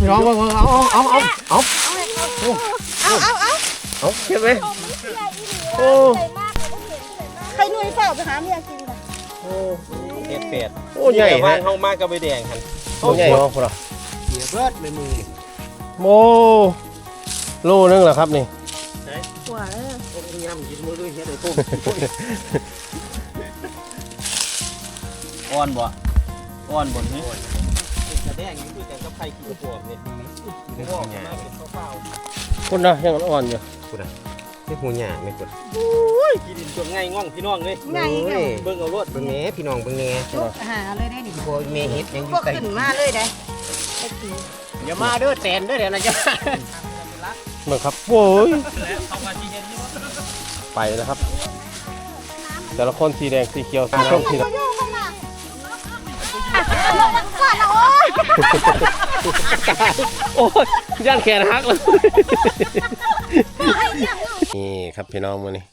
พี่น้องเบิ่งเอาเอาเอาเอาเอาเอาเอาเอาเอาเก็บไว้โอ้ใครนุ่ยเฝ้าไปหาเมียกินกันเฮ็ดเป็ดโอ้ใหญ่แต่ว่าฮะเฮามากกับใบแดงหั่นโอ้ใหญ่เนาะพวกเราเสียเบิดในมือโมโลนึงเหรอครับนี่หัวเออผมยำกินมือด้วยเฮ็ดไอ้พวกอ่อนบ่อ่อนบ่นี่กระแดงนี่คือกันกับ ไข่ขี้ปวกนี่นี่ว่ามาเป็นข้าวคุณนะยังอ่อนอยู่นี่หูหยาไม่กดๆโอ้ยกินดินจนง่ายง่องพี่น้องเลยไงเนาะเบิ่งเอารถเบิ่งแหน่พี่น้องเบิ่งแหน่ลุกหาเลยได้ดิพวกเมเฮ็ดยังอพยู่วกใต้ขึ้นมาเลยได้ไปกินอย่ามาเด้อแตนเด้อเดี๋ยวนะจ๊ะเบิ่งครับโอ้ยไปแล้วครับ แต่ละคนสีแดงสีเขียวสีส้มสีดำ โอ้ยย่างแขนหักเลยนี่ครับพี่น้องมื้อนี้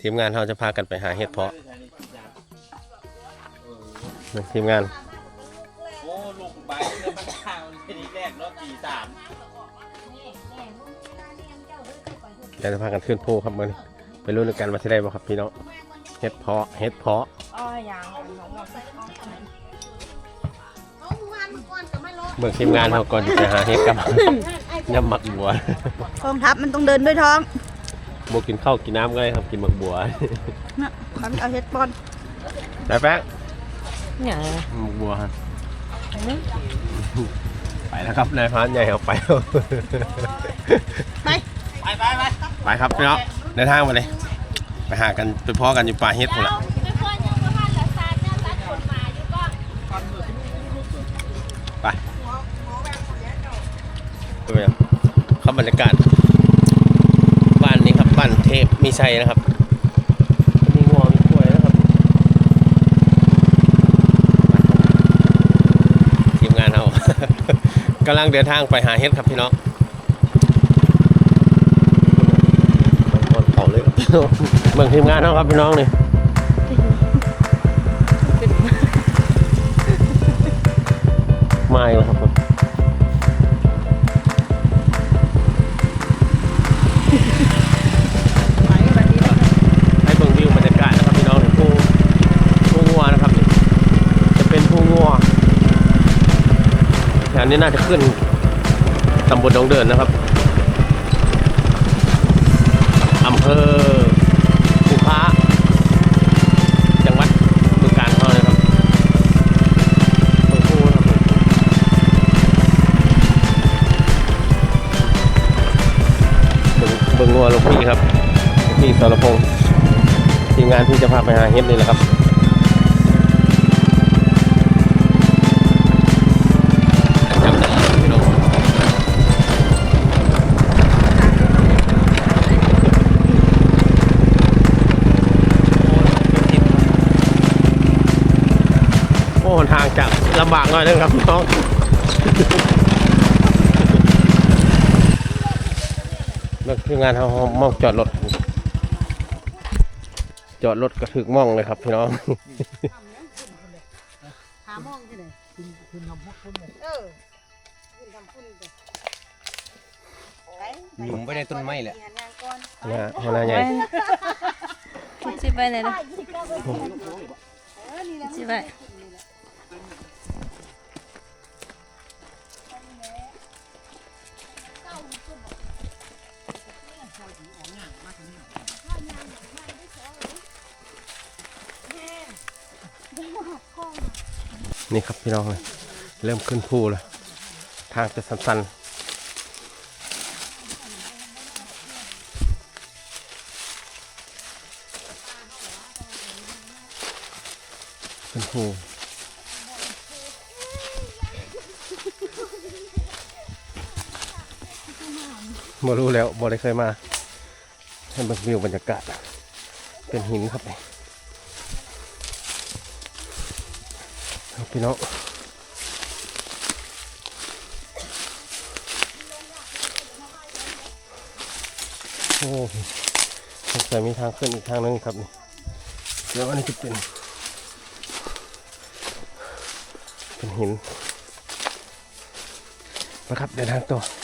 ทีมงานเราจะพากันไปหาเห็ดเพาะนี่ทีมงานโอ้ลูกใบเรื่องมันข้าวทีนี้แรกเนาะตีสามเดี๋ยวจะพากันขึ้นภูครับมื้อนี้ไปรู้นกันว่าจะได้บ่ครับพี่น้องเห็ดเพาะเห็ดเพาะอ๋อยัง เบิ่งทีมงานเราก่อนจะไปหาเห็ดกับยำหมักบัวกองทัพมันต้องเดินด้วยท้องบัวกินข้าวกินน้ำก็ได้ครับกินหมักบัวนะเขาเอาเฮ็ดบอลไปแป๊กเนี่ยหมักบัวครับไปแล้วครับนายพรานใหญ่เอาไปแล้วไปไปไปไปไปครับพี่น้องเดินทางมาเลย ไปหากันไปเพาะกันอยู่ป่าเฮ็ดพุ่นละ ไปเลยเข้าบรรยากาศบ้านนี้ครับบ้านเทพมีชัยนะครับ มีงัวมีกล้วยนะครับทีมงานเรากำลังเดินทางไปหาเฮ็ดครับพี่น้องคนเขาเลยครับเบิ่งทีมงานเขาครับพี่น้องนี่มาอีกแล้วครับ แถวนี้น่าจะขึ้นตำบลดงเดินนะครับอำเภอภูพระจังหวัดบึงกาฬเขาเลยครับเมืองภูนะครับเบิ่งเบิ่งงัวหลวงพี่ครับหลวงพี่สรพงษ์ทีมงานที่จะพาไปหาเฮ็ดนี่แหละครับำบากหน่อยนะครับน้องเมื่คืองานเขามองจอดรถ จอดรถกระถึกมองเลยครับพี่น้องหามองที่ไหนคุณทำพุ่นเออคุณทำพุ่นเลยไปหลุมไปในต้นไม้แหละงานานก่อนนะฮะหัวหน้าใหญ่สิไปไหนล่ะสิไป นี่ครับพี่น้องเลยเริ่มขึ้นภูแล้วทางจะสั้นๆขึ้นภูบ่รู้แล้วบ่ได้เคยมา ให้เบิ่งวิวบรรยากาศ เป็นหินครับนี่ครับ พี่น้องโอ้สงสัยมีทางขึ้นอีกทางนึงครับนี่เดี๋ยวอันนี้จะเป็น เป็นหินนะครับเดินทางต่อ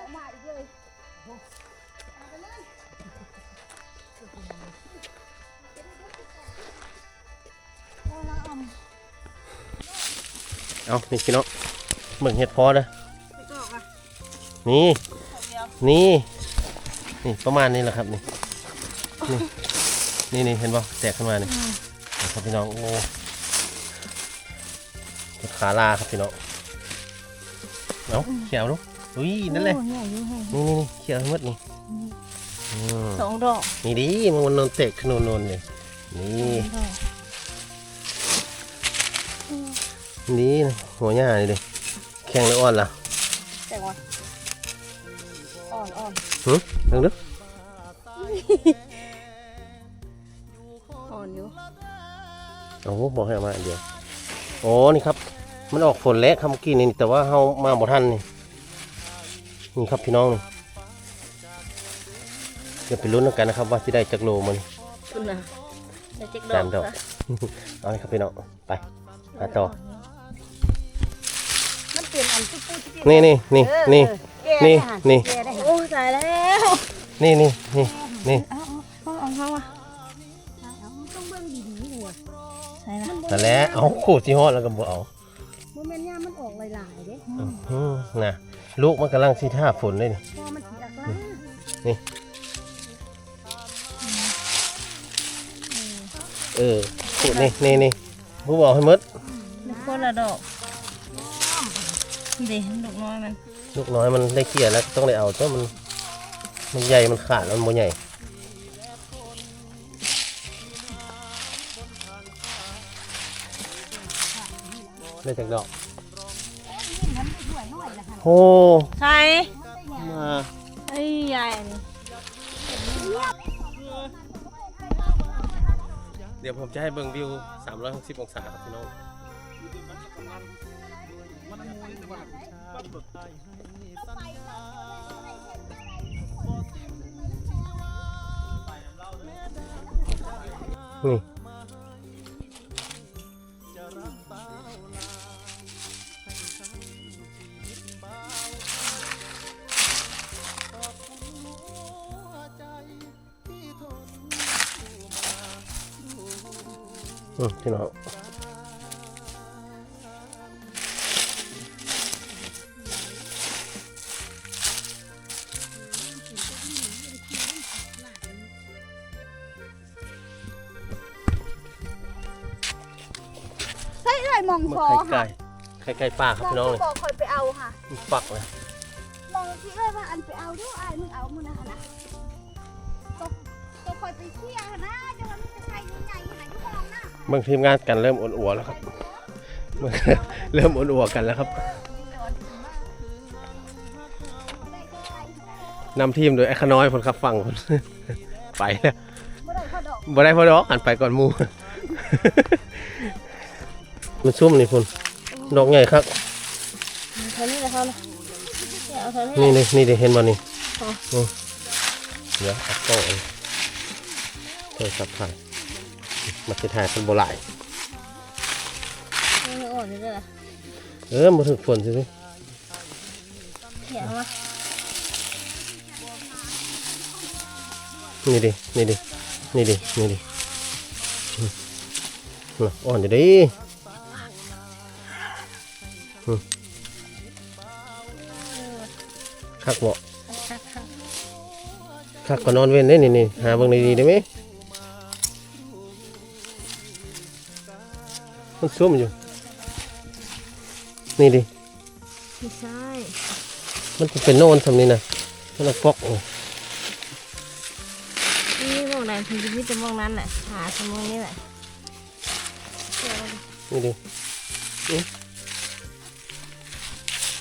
บูมาเขาบอกมาอีกเลยเอานี่พี่น้องเบิ่งเห็ดพอนะนี่นี่ นี่ประมาณนี้แหละครับ นี่นี่นี่นี่เห็นป่ะแตกขึ้นมานี่ครับพี่น้องโอ้ขาลาครับพี่น้องเอาเขียวลูก อุ้ยนั่นเลยนี่นี่นี่เขียวให้หมดนี่อืมสองดอกนี่ดิมันนอนเตะขึ้นนอนๆเลยนี่นี่นะหัวหญ้านี่ดิแข็งหรืออ่อนล่ะแต่ว่าอ่อนอ่อนหึลองดูอ่อนอยู่โอ้โหบอกให้เอามาอันเดียวโอ้นี่ครับ มันออกฝนแล้วคำกี้นี่แต่ว่าเฮามาบ่ทันนี่ นี่ครับพี่น้องนี่เดี๋ยวไปลุ้นกันนะครับ ว่าที่ได้จักโลมันคุณนะจะเจ๊กดสาอกมดอกซะเอาเลยครับพี่น้องไปหาต่อมันเปลี่ยนอันตุ๊บตุ๊บตุ๊บนี่นี่นี่นี่นี่นี่แกได้โอ้ยตายแล้วนี่นี่นี่นี่เอาเอาเอาเอาต้องเบิ่งดีๆหัวใช่ละนั่นแหละเอาขู่ที่ฮอดแล้วก็บ่เอาโมเมนต์ย่ามันออกหลายๆเด้อื้อหือน่ะ ลูกมันกำลังสิท่าฝนเลยนี่พอมันสีอักล้าเออขู่นี่นี่นี่ผู้บอกให้หมดคนละดอกเด็กดอกน้อยมันลูกน้อยมันได้เกลี่ยแล้วต้องได้เอาแต่มันมันใหญ่มันขาดแล้วมันบ่ใหญ่ได้จากดอก โอ้ใช่มาไอ้ใหญ่นี่เดี๋ยวผมจะให้เบิ่งวิว 360 องศาครับพี่น้องนี่ พี่น้องใช่เลยมองเมื่ฟออไข่ค่ะไก่ไข่ไก่ป่าครับพี่น้องเลยบอกคอยไปเอาค่ะมันปักเลยมองที่เลยว่าอันไปเอาด้วยอ้ายมึงเอามึงนะนะตกตกคอยไปเที่ยวนะ มองหน้าเบิ่งทีมงานกันเริ่มอ่อนอัวแล้วครับเบิ่งเริ่มอ่อนอัวกันแล้วครับนำทีมโดยไอ้ขน้อยคนขับฟังคนไปแล้วไม่ได้ข้อดอกบ่ได้พอดอกหันไปก่อนหมูมันซุ่มนี่พุ่นดอกใหญ่ครับเท่านี้แหละเขาเลยเอาเท่านี้นี่นี่นี่ดิเห็นบ่นี่อ๋อนี่เดี๋ยวเอาโต้เอาโทรศัพท์ถ่าย มาจะถ่ายเป็นโบราณไม่อ่อนอยู่ด้วยล่ะเออมาถึงฝนสิสิเขียนมานี่ดินี่ดินี่ดินี่ดิอืมน่ะอ่อนอยู่ดิอืมคักบ่คักก็นอนเว้นได้นี่นี่หาเบิ่งดีๆได้ไหม มันซุ่มอยู่ นี่ดิไม่ใช่มันจะเป็นโน่นทำนี่นะมันจะฟอกนี่นี่มองไหนถึงจะมีแต่มองนั้นแหละหาสมองนี่แหละเดี๋ยวนี่ดิ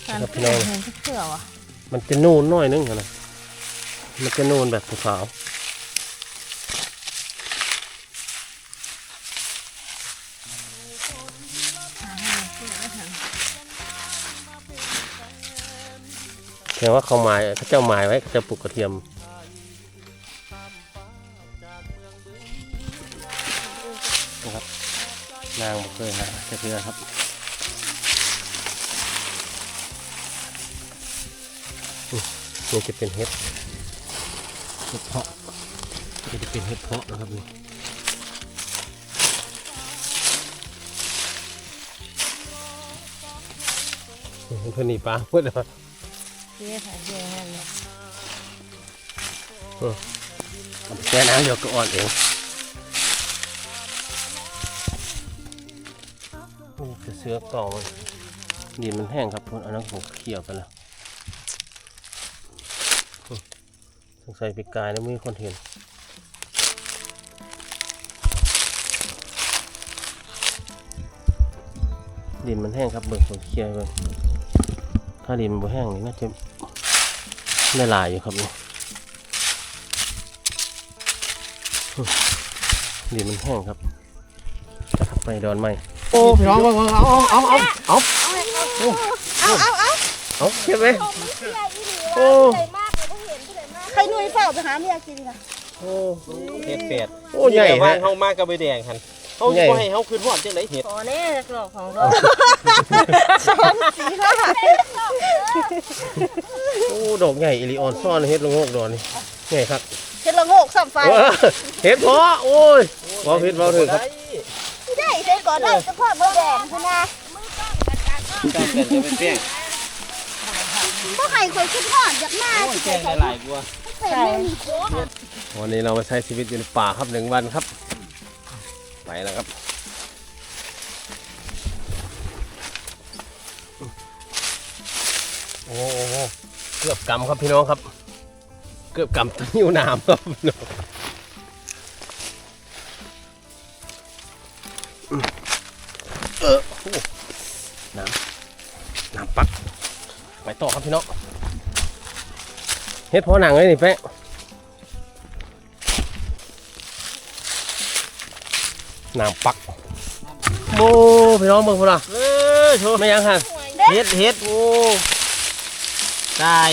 การครับพี่เผื่น้อองเห็นเผื่อวะมันจะนูนหน่อยนึงอะนะมันจะนูนแบบขาว แค่ว่าเขาหมายเขาเจ้าหมายไว้เขาจะปลูกกระเทียมนะครับนางบอกเคยหาจะเพื่อครับนี่จะเป็นเห็ดเห็ดเพาะนี่จะเป็นเห็ดเพาะนะครับนี่เพื่อนหนีปลาเพื่อน เจ๊ค่ะเจ๊นั่นแหละแช่น้ำเดี๋ยวก็อ่อนเองนี่คือเสื้อกล่อดินมันแห้งครับพื่อนอันนั้นผมเขี่ยวไปแล้วสงสัยปีกายแล้วไมีคนเห็นดินมันแห้งครับเบิ่งผมเคลียร์เบิ่งถ้าดินมันบ่แห้งนี่น่าจะ ได้หลายอยู่ครับนี่อืมดินมันแห้งครับจะขับไปดอนไหมโอ้พี่น้องเอาเอาเอาเอาเอาเอาเอาเอาเอาเก็บไหมเสียอีหลีโอ้ว่าใจมากเลยบ่เห็นผู้ใดมากใครหนุ่ยเฝ้าไปหาเมียกินน่ะโอ้เห็ดแปดโอ้ใหญ่ว่างฮะเฮามากกับใบแดงคันเฮาใหญ่บ่ให้เฮาคืนฮอดจังไดเห็ดขอแน่สักหลอกของเรา โอ้ดอกใหญ่อิลิออนซ่อนเฮ็ดละโงกดอนนี่ใหญ่ครับเฮ็ดละโงกสัมไฟว้าเฮ็ดเพาะโอ้ยบ่เฮ็ดบ่ถึงครับได้เฮ็ดก่อนได้เฉพาะเบอร์แดงพุ่นนะการเกิดจะเป็นแป้งบ่ให้ข่อยคิดฮอดอยากมาโอ้ยสิแป้งได้หลายกว่าใส่มือนี่โคตรวันนี้เรามาใช้ชีวิตอยู่ในป่าครับหนึ่งวันครับ ไปแล้วครับ โอ้โหเกือบกำครับพี่น้องครับ เกือบกำต้นยูน้ำครับพี่น้องเออโอ้น้ำน้ำปักไปต่อครับพี่น้องเฮ็ดเพอหนังเลยนี่แป๊ะน้ำปักโบพี่น้องเบิ่งพุ่นอะเออโชว์ไม่ยังหันเฮ็ดเฮ็ดโอ้ ตาย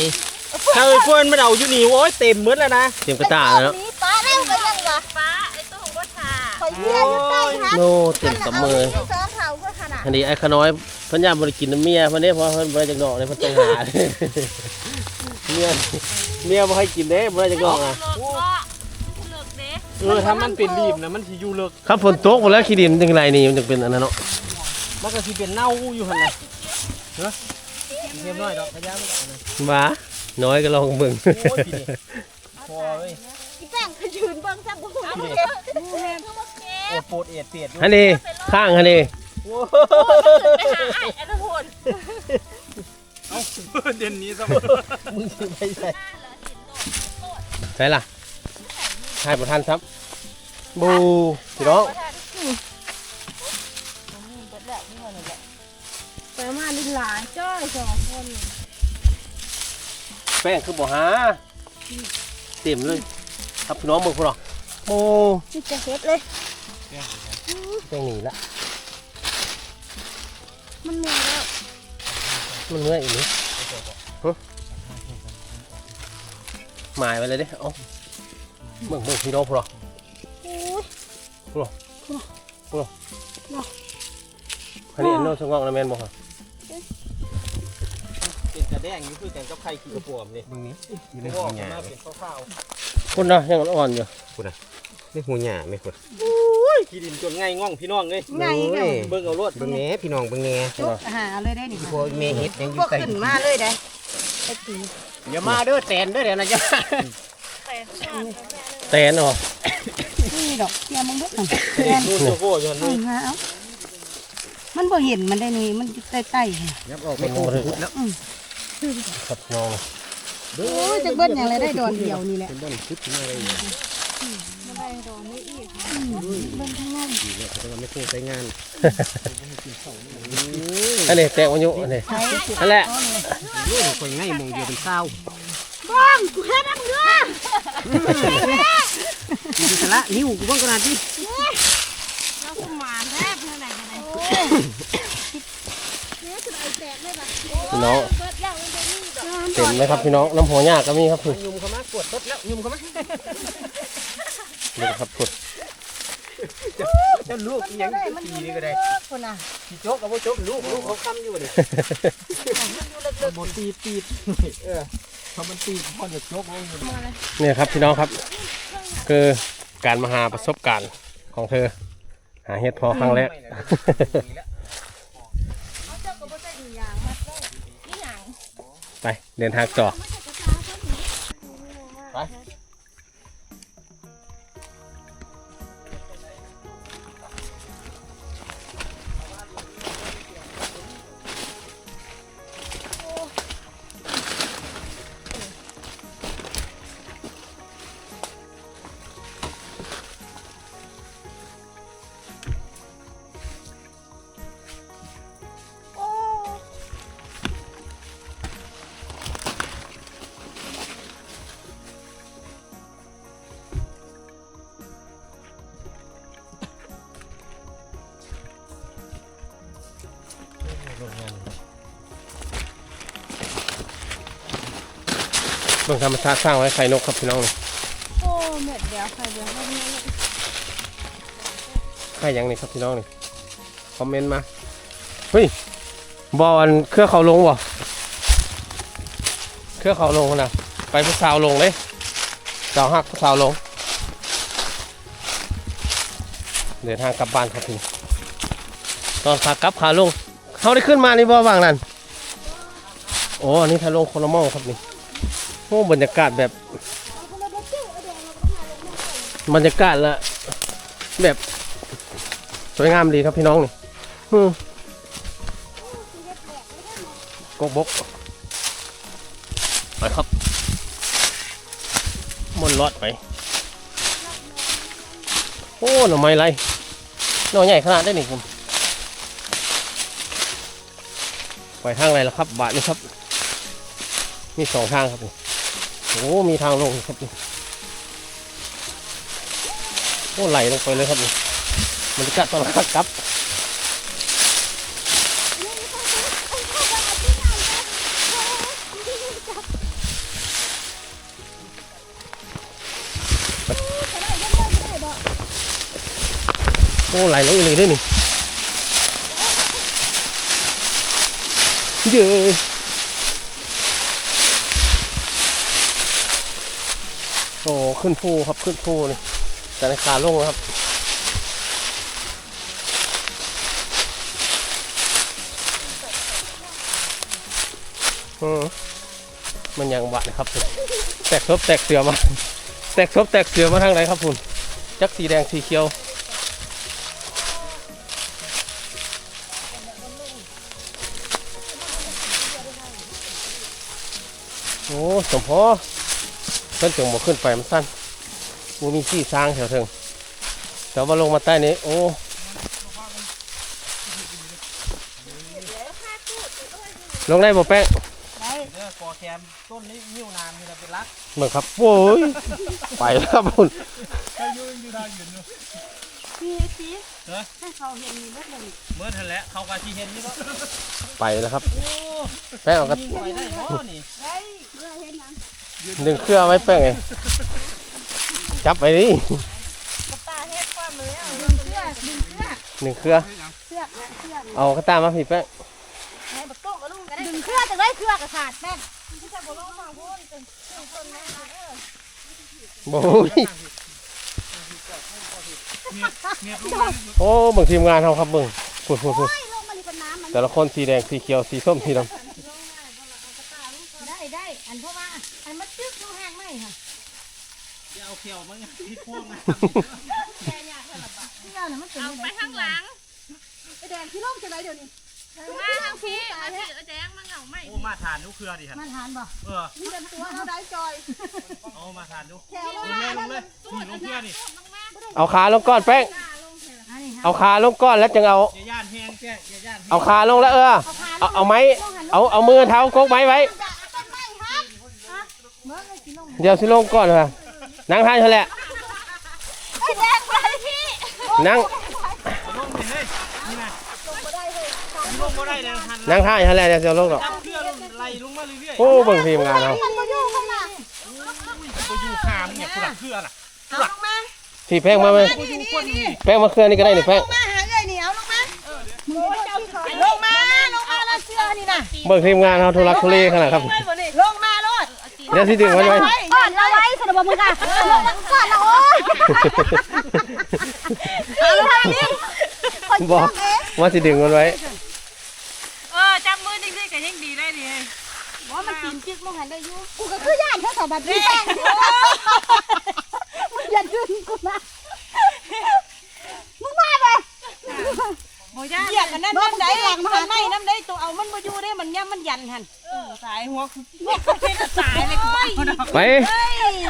ถ้าไอ้เฟิร์นมันเอาอยู่นี่โอ้ยเต็มหมดแล้วนะเตรียมกระตาแล้วนี่ป้าเร็วกันยังวะป้าไอ้ตู้ของวัดทาข่อยเมียอยู่ใต้ฮะโน่เต็มกับมือมันเอาที่สองเขาก็ขนาดอันนี้ไอ้ขน้อยเพันยามบริกินน้ำเมียเพันนี้เพราะเพิ่นบริจากดอกเลยเพิ่นต้องหาเมียเมียบ่ให้กินเด้บริจากดอกอะเลิกก็เลิกเด้เออถ้ามันเป็นรีบนะมันสิอยู่เลิกครับฝนตกหมดแล้วขี้ดินมันจังไรนี่มันจะเป็นอันนั้นเนาะมันก็สิเป็นเน่าอยู่หั่นน่ะเนาะ เรียบร้อยดอกกระยามันเอานะบ้าน้อยก็ลองเบิ่งโอ้ยพี่นี่พอเว้ยอีแป้งไปยืนเบิ่งซะบ่ฮู้พี่เด้นี่โอ้โปรดเอ็ดเปียดอยู่อันนี้ข้างอันนี้โอ้ไปหาไอ้อันพลเด่นนี้ซะมึงสิไปใส่ใช่ล่ะใช่ประทานครับบูพี่น้อง หลานจ้อยสองคนแป้งคือบ่หาเต็มเลย ครับพี่น้องเบิ่งพุ่นอะโอ้นี่จะเฮ็ดเลยแป้งหนีละมันเหนื่อยแล้วมันเมื่อยอีกนิดฮะหมายไปเลยเด้เอาเบิ่งเบิ่งพี่น้องพวกเราโอ้ยอันนี้อันโน้นสงอกนะแม่นบ่ครับ เป็นกระแดงอยู่คือกันกับไข่ขี้กระปวมนี่มึงนี้อยู่ในบหัอวกหญ้ามาเป็นข้าวคุณนะยังอ่อนอยู่ในหัวหญ้าไม่ควรๆขี้ดินจนง่ายง่องพี่น้องเลยไงไงเบิ่งเอารถเบิ่งแหน่พี่น้องเบิ่งแหน่จุกหาเลยได้นี่พวกแม่เฮ็ดยังอพยู่วกใต้ขึ้นมาเลยได้ไอ้ตีอย่ามาเด้อแตนเด้อเดี๋ยวนะจ๊ะแตนเหรอนี่ดอกเทียมมึงเบิดหน่อยดูโซโก้อยู่หั่นอืนี่มฮะเอามันบ่เห็นมันได้นี่มันใต้ๆค่ะยับออกไม่โอ้พุดแล้ว ครับน้องโอ้ยจะเบิ้ลอย่างไรได้ดอนเดียวนี่แหละเป็นต้นพุดขึ้นมาเลยเนี่ยเบิ้ลข้างล่างแต่ว่าไม่คงใช้งานอันนี้แตกวันยุอันนี้อันแหละโอ้ยคนง่ายมองเดียวเป็นเศร้าบ้องกูเฮ็ดอันเด้อมีสาระนิ้วกูบ้างขนาดที่เราสมานแทบเท่าไหร่กันเลยเนี่ยคือไอ้แตกเลยแบบพี่น้อง เต็มไหมครับพี่น้องน้ำหัวยากก็มีครับคุณยุ่มเข้ามากดรถแล้วยุ่มเข้ามานี่ครับคุณเจ้าลูกยังปีนี่ก็ได้คนน่ะพี่โจ๊กกับพ่อโจ๊กลูกลูกเขาค้ำอยู่เลยบนตีตีเออเขามันตีพ่อจะโจ๊กลงอยู่เนี่ยครับพี่น้องครับ คือการมาหาประสบการณ์ของเธอ หาเห็ดพอครั้งแรก เดินทางต่อ เบื้องธรรมชาติสร้างไว้ไข่นกครับพี่น้องนี่โอ้เม็ดเดียวใครเดียวเท่านี้เลยไข่ยังนี่ครับพี่น้องนี่คอมเมนต์มาเฮ้ยบอลเครือเขาลงบ่เครือเขาลงนะไปผู้สาวลงเลยสาวหักผู้สาวลงเดินทางกลับบ้านครับพี่ตอนขากลับขาลงเขาได้ขึ้นมานี่บ่วางนั่นโอ้อันนี้ทาลงโคนละหมองครับนี่ โอ้บรรยากาศแบบ บรรยากาศละแบบ สวยงามดีครับพี่น้องนี่อืมกกบกไปครับมนต์ลอดไป โอ้หน่อไม้ไรหน่อใหญ่ขนาดได้นี่ผมไปทางไหนล่ะครับ บาทนี่ครับ มีสองทางครับนี่ โอ้มีทางลงครับนี่โอ้ไหลลงไปเลยครับนี่บรรยากาศตอนขากลับโอ้ไหลลงอีกเลยด้วยนี่เย้ โอ้ขึ้นภูครับขึ้นภูนี่แต่ในขาลงครับอืมมันยังบะนะครับ แตกทบแตกเสือมา แตกทบแตกเสือมาทางไหนครับคุณจักสีแดงสีเขียวโอ้สมพอ เพิ่นจงบอกขึ้นไปมันสั้นมูมีที่สร้างแถวเทิงแต่ว่าลงมาใต้นี้ โอ้ลงได้บ่แป้งเนี่ยกอแคมต้นนี้นิ้วนางนี่นะเป็นรักเหมือนครับโอ้ยไปแล้วครับคุณพี่สิเหรอให้เขาเห็นมีเม็ดเลยเมื่อทันแล้วเขากะที่เห็นนี่ก็ไปแล้วครับโอ้แป้งเอากระยิงไปได้หมอนี่เมื่อเห็นหยัง ดึงเครื่องไว้แป้งไงจับไปดิกระตาเฮ็ดความเลยอะดึงเสื้อดึงเสื้อหนึ่งเครือเสื้อและเสื้อเอากระตามาพี่แป้งให้บักโต๊ะกับลุงก็ได้ดึงเสื้อจะได้เสื้อกระสาดแม่นที่จะบ่ลงมาพูดเป็นคนนะเออโอ้ยโอ้เบิ่งทีมงานเขาครับเบิ่งพูดพูดพูดโอ้ยลงมานี่เป็นน้ำมันแต่ละคนสีแดงสีเขียวสีส้มสีดได้ได้อันเพราะว่า อันมันจึ๊กลูกแห้งไหมค่ะจะเอาเขียวมั้งที่พ่วงนะแค่ยากเท่าไหร่ปะเสื้อน่ะมันเป็นเอาไปข้างหลังไอ้แดงที่ลงจะได้เดี๋ยวนี้มาทางพี่เอาพี่เอาแดงมาเหงาไหมโอ้มาทานลูกเครือดิฮะมันทานบ่เออนี่เป็นตัวเขาได้จอยเอามาทานลูกแถวลงเลยลงเลยนี่ลงเครือนี่ำเอาขาลงก้อนแป้งอันนี้ฮะเอาขาลงก้อนแล้วจึงเอาอย่าย่านแห้งแก่อย่าย่านแห้งเอาขาลงแล้วเออเอาเอาไม้เอาเอามือเท้ากกไม้ไว้จะ เอาต้นไม้ครับฮะเมื่อไงสิลงเดี๋ยวสิลงก่อนค่ะเนั่งท่าเท่าแหละไอ้แดงไปพี่นั่งลงไปเฮ้ยนี่นะลงบ่ได้เลยหันนั่งท่าเท่าแหละเดี๋ยวจะลงหรอกจับเครื่องลงไล่ลงมาเรื่อยๆโอ้เบิ่งทีมงานเรามันมาอยู่ข้างหลังไปอยู่ขามเนี่ยคนละเครื่องน่ะพี่แป้งมาไหมกูอยู่คนนี่แป้งมาเคลื่อนนี่ก็ได้นี่แป้งมาหาเลยเหนียวลงมาลงมาลงมาแล้วเชื่อนี่นะเบิ่งทีมงานเราทุรักทุเลขนาดครับลงมาโลดเดี๋ยวสิดึงไว้ไว้ ก่อนเราไว้สนบมึงค่ะก่อนเราโอ้ยเอาทางนี้บอกว่าสิดึงมันไว้ เออจับมือจริงๆก็ยังดีได้ดิว่ามันกินจิ๊กลงหันได้อยู่กูก็คือย่านเขาสอบแบบนี้แป้งมึงอย่าดึงกูนะมึงมาไป บ่ ยากเหยียบกันนั่นน้ำได้หลังมันไม่น้ำได้ตัวเอามันมาอยู่ได้มันย่ำมันยันหันสายหัวสายเลยกูไป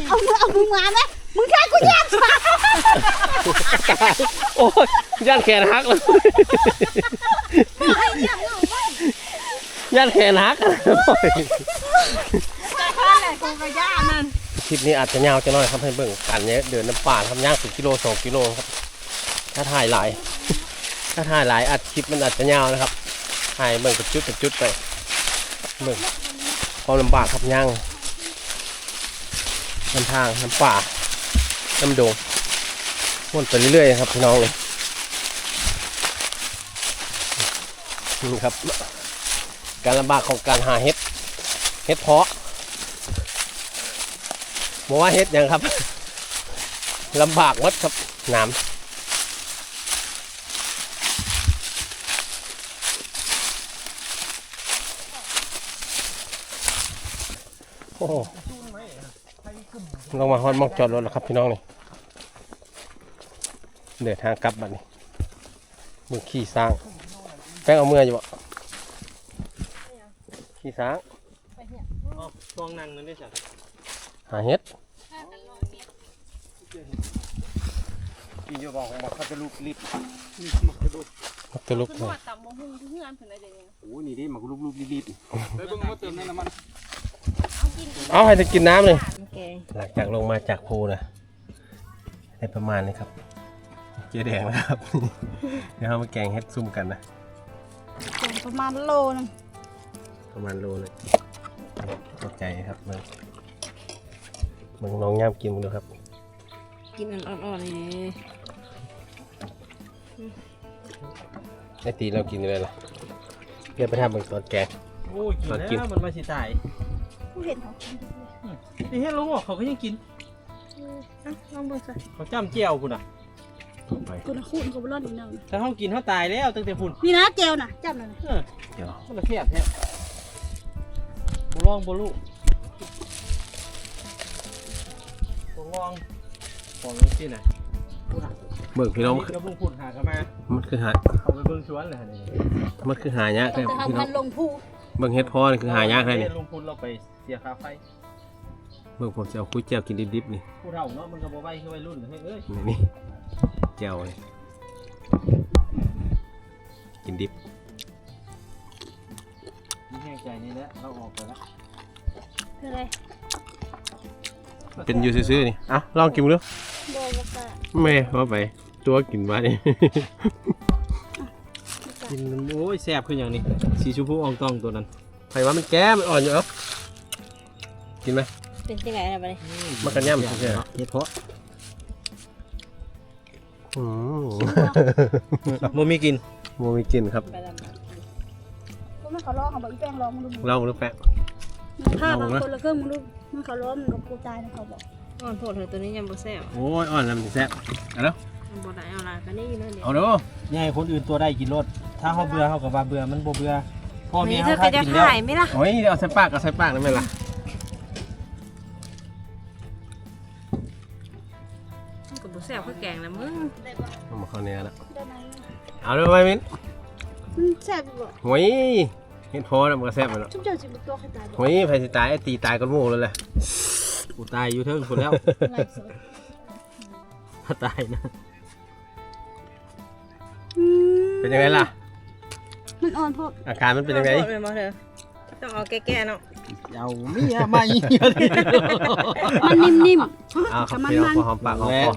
เอามึงเอามึงมาไหมมึงแค่กูย่านโอ้ยย่านแขนหักเลยย่านแขนหักกูกระย่านั่นคลิปนี้อาจจะยาวจะน้อยครับให้เบิ่งกันเนี้ยเดินน้ำป่าทำย่างสิบกิโลสองกิโลครับ ถ้าถ่ายหลาย ถ้าถ่ายหลายอัดคลิปมันอาจจะยาวนะครับถ่ายเบิ่งเป็นจุดเป็นจุดไปเบิ่งความลำบากครับย่างน้ำทางน้ำป่าน้ำโดงวนไปเรื่อยๆครับพี่น้องเลยนี่ครับ การลำบากของการหาเห็ดเห็ดเพาะบอกว่าเห็ดยังครับลำบากวัดครับน้ำ โอ้โหลงมาฮอนมองจอดรถแล้วครับพี่น้องนี่เดินทางกลับบัดนี้มือขี่สร้าง แป้งเอาเมื่ออยู่บ่ขี่สร้างอ๋อฟองนั่งนั่นได้จ้ะหาเห็ดกินอยู่บอกบอกเขาจะลุกรีบมักตะลุกคือเลยว่าตำบ่ฮู้เพื่อนเพิ่นได้เด้โอ้นี่ดิมันก็ลุกลุกรีบรีบไปเบิ่งมาเติมน้ำมัน เอาให้จะกินน้ำเลยโอเคหลังจากลงมาจากภูนะได้ประมาณนี้ครับ เจ๊แดงนะครับ เดี๋ยวเรามาแกงเฮ็ดซุ่มกันนะประมาณโลนึงประมาณโลเลยตกใจครับมึงมึงน้องย่ามกินมึงดูครับ กินอ่อนๆนี่ไอตีเรากินอยู่เลยล่ะเดี๋ยวไปทำเบิ่งตอนแกงโอ้ยกินแล้วมันมาสิตาย กูเห็นเขานี่เฮ็ดลงออกเขาก็ยังกินลองเบิ่งซะเขาจ้ำเจียวพุ่นอะไปกูนะคุณกูไปรอดอีกแนวถ้าเขากินเขาตายแล้วตั้งแต่พุ่นนี่นะเจลน่ะจับหน่อยเออเดี๋ยวมันละเทียบแท้บ่ลองบ่รู้บ่ลองของนี่สิน่ะเบิ่งพี่น้องกับลุงพุ่นหากันมามันคือหา เขาไปเบิ่งสวนเลยนี่มันคือหายากเลยแต่พี่น้ทำอพังนลงผู้ เบิ่งเฮ็ดพอนี่คือหายากเลยนี่ลุงพุ่นเราไปเสียค่าไฟเบิ่งผมจะเอาคุยเจียวกินดิบๆนี่ผู้เฒ่าเนาะมันก็บ่ไหวคือวัยรุ่นเฮ้ยเอ้ยนี่นี่เจียวเลยกินดิบมีแห้งใจนี่แหละเราออกไปแล้วคืออะไรเป็นอยู่ซื่อๆนี่เอ้าลองกินดูบ่บ่กล้าแม่ว่าไปตัวกินมาดิ กินโอ้ยแซ่บขึ้นอย่างนี้สีชมพูอองตองตัวนั้นไผว่ามันแก้มันอ่อนอยู่เอ้ากินไหมเป็นจังไงล่ะบัดนี้มันกันย่ำใช่ไหมเฮ็ดเพาะอืมบ่มีกินโมมีกินครับไปลำกูไม่เขาร้องเขาบอกอีแป้งร้องมึงดูเล่าหรือแปะผ้าบางคนละเครื่องมึงดูมึงเขาร้องมึงกับกูตายนะเขาบอกอ่อนโพดเถอะตัวนี้ยังบ่แซ่บโอ้ยอ่อนแล้วมันแซ่บเอาเด้อมัน บ่ได้เอาล่ะก็นี่อยู่นั่นเดียวเอาเด้ออย่าให้คนอื่นตัวได้กินรสถ้าเขาเบื่อเขาก็ว่าเบื่อมันบ่เบื่อพ่อแม่นี่เธเขาอทาก็จะกินแล้วถ่ายไหมล่ะโอ้ยเอาใส่ปากเอาใส่ปากได้ไหมล่ะมันก็บ่แซ่บคือแกงแล้วมึงเอามาเข้าเนื้อแล้วได้ไหมเอาเด้อไปมิ้นมันแซ่บอยู่บ่หวยเห็ดพอแล้วมันก็แซ่บไปแล้วชุบเจ้าสิบตัวใครตายบ่หวยไผสิตายไอ้ตีตายกันหมู่เลยแหละกูตายอยู่เทิงคนแล้วไรสดถ้าตายนะ เป็นยังไงล่ะ มันอ่อนพบอาการมันเป็นยังไงต้องเอาแก้ๆเนาะเอาเมีอเอะไลย มันนิ่มๆอะอ้าวมับนพี่มันหอมปากหอมคอ